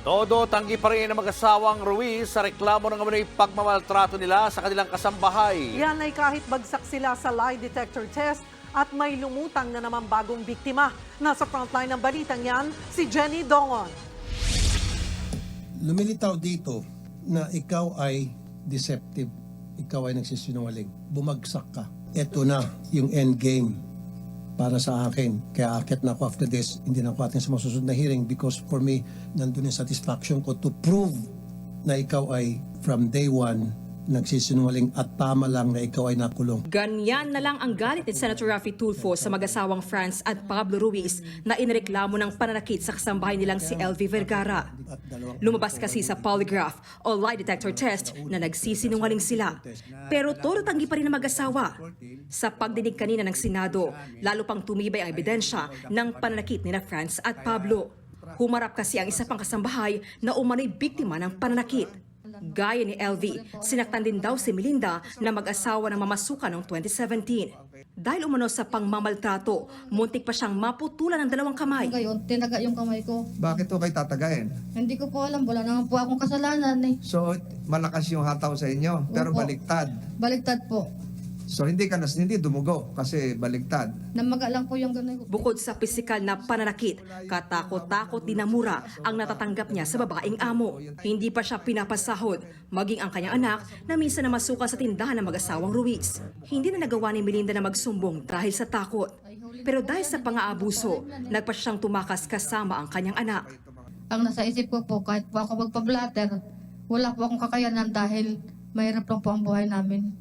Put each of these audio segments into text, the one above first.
Todo tanggi pa rin ang mag-asawang Ruiz sa reklamo ng umano'y pagmamaltrato nila sa kanilang kasambahay. Yan ay kahit bagsak sila sa lie detector test at may lumutang na naman bagong biktima. Nasa frontline ng balitang yan, si Jenny Dongon. lumilitaw dito na ikaw ay deceptive, ikaw ay nagsisinungaling, bumagsak ka. Ito na yung end game para sa akin. Kaya akit na ako after this, hindi na ako atin sa masusunod na hearing because for me, nandun yung satisfaction ko to prove na ikaw ay from day one nagsisinungaling at tama lang na ikaw ay nakulong. Ganyan na lang ang galit ni Senator Raffy Tulfo sa mag-asawang France at Pablo Ruiz na inireklamo ng pananakit sa kasambahay nilang si LV Vergara. Lumabas kasi sa polygraph o lie detector test na nagsisinungaling sila. Pero todo tanggi pa rin ang mag-asawa. Sa pagdinig kanina ng Senado, lalo pang tumibay ang ebidensya ng pananakit ni na France at Pablo. Humarap kasi ang isa pang kasambahay na umano'y biktima ng pananakit. Gaya ni LV, sinaktan din daw si Melinda na mag-asawa ng mamasukan noong 2017. Dahil umano sa pangmamaltrato, muntik pa siyang maputulan ng dalawang kamay. Ngayon, tinaga yung kamay ko. Bakit to kayo tatagayin? Hindi ko po alam, wala naman po akong kasalanan eh. So, malakas yung hataw sa inyo, pero Opo. baliktad. Baliktad po. So, hindi ka nas, hindi dumugo kasi baliktad. Namaga lang po yung ganun ko. Bukod sa pisikal na pananakit, katakot-takot din na mura ang natatanggap niya sa babaeng amo. Hindi pa siya pinapasahod, maging ang kanyang anak na minsan na masuka sa tindahan ng mag-asawang Ruiz. Hindi na nagawa ni Melinda na magsumbong dahil sa takot. Pero dahil sa pang-aabuso, nagpa siyang tumakas kasama ang kanyang anak. Ang nasa isip ko po, kahit po ako magpa-blatter, wala po akong kakayanan dahil mahirap lang po ang buhay namin.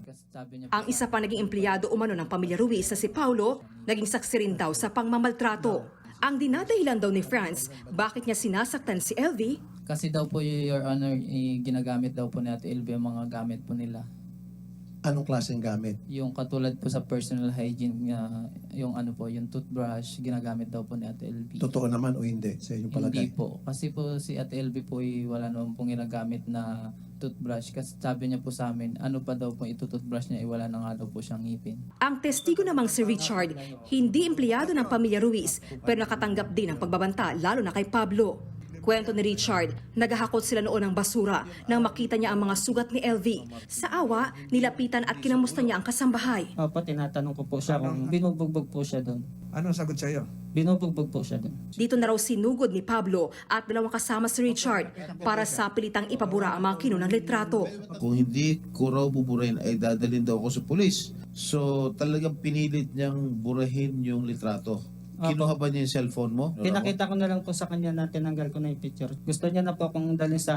Ang isa pa naging empleyado umano ng pamilya Ruiz na si Paulo, naging saksi rin daw sa pangmamaltrato. Ang dinadahilan daw ni Franz, bakit niya sinasaktan si LV? Kasi daw po, Your Honor, eh, ginagamit daw po ni Ate Elvie ang mga gamit po nila. Anong klaseng gamit? Yung katulad po sa personal hygiene, nga, yung ano po, yung toothbrush, ginagamit daw po ni Ate Elvie. Totoo naman o hindi sa inyong palagay? Hindi po. Kasi po si Ate Elvie po ay wala naman pong ginagamit na toothbrush. Kasi sabi niya po sa amin, ano pa daw po itutoothbrush niya, ay wala na nga daw po siyang ngipin. Ang testigo namang si Richard, hindi empleyado ng pamilya Ruiz, pero nakatanggap din ng pagbabanta, lalo na kay Pablo. Kwento ni Richard, naghahakot sila noon ng basura nang makita niya ang mga sugat ni LV. Sa awa, nilapitan at kinamusta niya ang kasambahay. Opo, tinatanong ko po siya kung binubugbog po siya doon. Anong sagot sa iyo? Binubugbog po siya doon. Dito na raw sinugod ni Pablo at dalawang kasama si Richard para sa pilitang ipabura ang mga kinunang litrato. Kung hindi ko raw buburahin ay dadalhin daw ako sa pulis. So talagang pinilit niyang burahin yung litrato. Kinuha ba niya yung cellphone mo? Pinakita ko na lang po sa kanya na tinanggal ko na yung picture. Gusto niya na po akong dalhin sa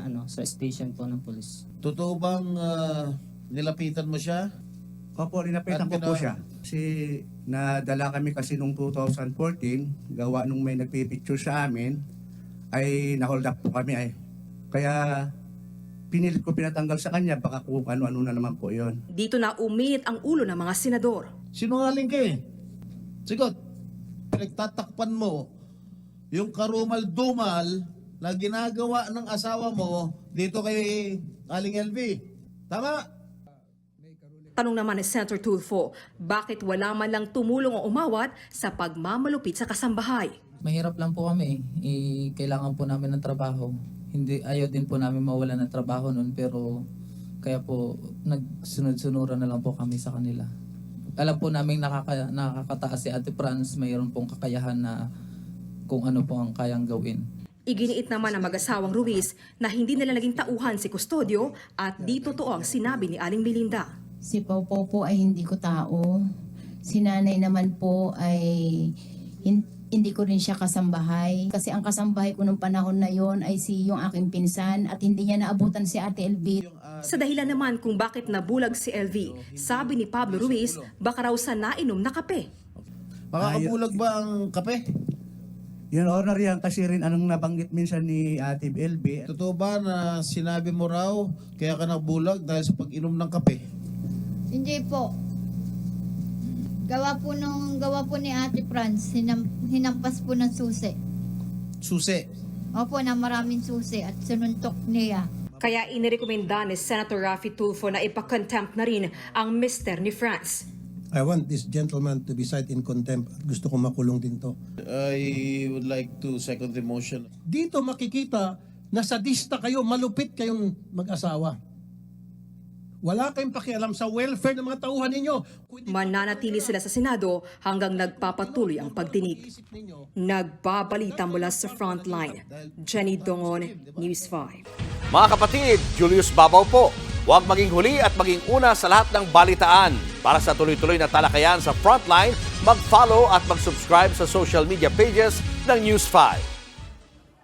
ano sa station po ng pulis. Totoo bang ah, nilapitan mo siya? Opo, linapitan At ko po pina- siya. Kasi nadala kami kasi nung 2014, gawa nung may nagpipicture sa amin, ay nahold up po kami ay. Kaya pinilit ko pinatanggal sa kanya, baka kung ano-ano na naman po yon. Dito na uminit ang ulo ng mga senador. Sinungaling ka eh. Sigot, pinagtatakpan mo yung karumal-dumal na ginagawa ng asawa mo dito kay Aling LV. Tama? Tanong naman ni Senator Tulfo, bakit wala man lang tumulong o umawat sa pagmamalupit sa kasambahay? Mahirap lang po kami. Eh, kailangan po namin ng trabaho. Hindi, ayaw din po namin mawala ng trabaho noon pero kaya po nagsunod-sunuran na lang po kami sa kanila. Alam po namin nakaka, nakakataas si Ate Franz, mayroon pong kakayahan na kung ano po ang kayang gawin. Iginiit naman ng mag-asawang Ruiz na hindi nila naging tauhan si Custodio at di totoo ang sinabi ni Aling Melinda. Si Pau po ay hindi ko tao. Si nanay naman po ay hin- hindi ko rin siya kasambahay. Kasi ang kasambahay ko nung panahon na yon ay si yung aking pinsan at hindi niya naabutan si Ate LB. Sa dahilan naman kung bakit nabulag si LV, sabi ni Pablo Ruiz, baka raw sa nainom na kape. Makakabulag ba ang kape? Your Honor yan kasi rin anong nabanggit minsan ni Ate LB. Totoo ba na sinabi mo raw kaya ka nabulag dahil sa pag-inom ng kape? Hindi po. Gawa po nung gawa po ni Ate Franz, hinam, hinampas po ng susi. Susi. Opo, na maraming susi at sununtok niya. Kaya inirekomenda ni Senator Raffy Tulfo na ipakontempt na rin ang mister ni France. I want this gentleman to be cited in contempt. Gusto kong makulong din to. I would like to second the motion. Dito makikita na sadista kayo, malupit kayong mag-asawa. Wala kayong pakialam sa welfare ng mga tauhan ninyo. Mananatili sila sa Senado hanggang nagpapatuloy ang pagdinig. Nagbabalita mula sa frontline. Jenny Dongon, News 5. Mga kapatid, Julius Babaw po. Huwag maging huli at maging una sa lahat ng balitaan. Para sa tuloy-tuloy na talakayan sa Frontline, mag-follow at mag-subscribe sa social media pages ng News 5.